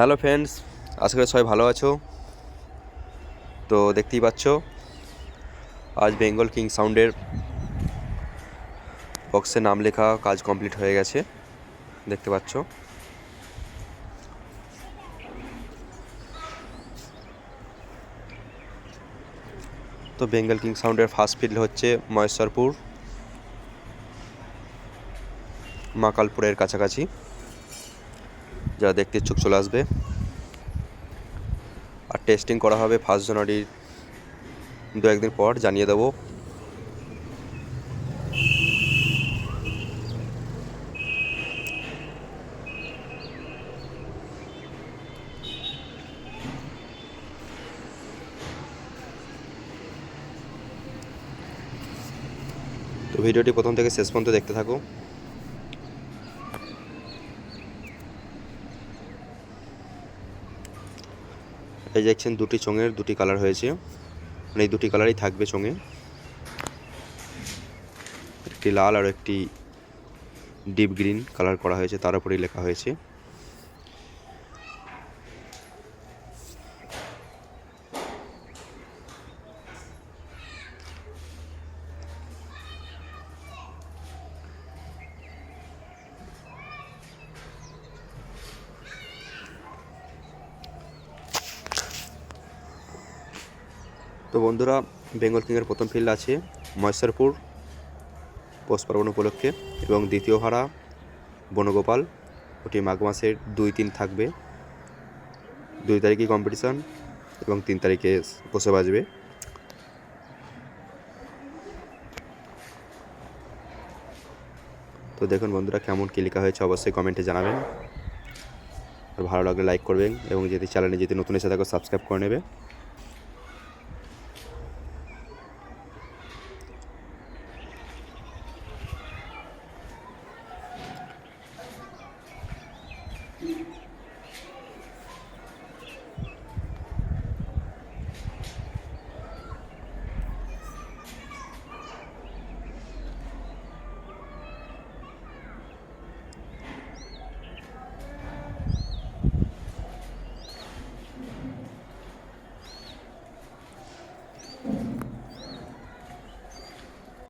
Hello friends, আশা করি সবাই ভালো আছো। তো দেখতেই পাচ্ছ, আজ বেঙ্গল কিং সাউন্ডের বক্সে নাম লেখা কাজ কমপ্লিট হয়ে গেছে, দেখতে পাচ্ছ। তো বেঙ্গল কিং সাউন্ডের ফার্স্ট ফিল্ড হচ্ছে মহেশ্বরপুর মাকালপুরের কাছাকাছি। যারা দেখতে ইচ্ছুক চলে আসবে। আর টেস্টিং করা হবে ফার্স্ট জানুয়ারির দু একদিন পর, জানিয়ে দেবো। তো ভিডিওটি প্রথম থেকে শেষ পর্যন্ত দেখতে থাকো। এই দেখছেন দুটি চোঙের দুটি কালার হয়েছে। মানে এই দুটি কালারই থাকবে চোঙে। একটি লাল আর একটি ডিপ গ্রিন কালার করা হয়েছে, তার উপরেই লেখা হয়েছে। তো বন্ধুরা বেঙ্গল কিংয়ের প্রথম ফিল্ড আছে মহেশ্বরপুর, পৌষ পার্বণ উপলক্ষে, এবং দ্বিতীয় ভাড়া বনগোপাল। ওটি মাঘ মাসের দুই তিন থাকবে। দুই তারিখে কম্পিটিশান এবং তিন তারিখে বসে বাজবে। তো দেখুন বন্ধুরা, কেমন কী লেখা হয়েছে অবশ্যই কমেন্টে জানাবেন। আর ভালো লাগলে লাইক করবেন এবং যদি চ্যানেলে যদি নতুন এসে থাকো সাবস্ক্রাইব করে নেবে।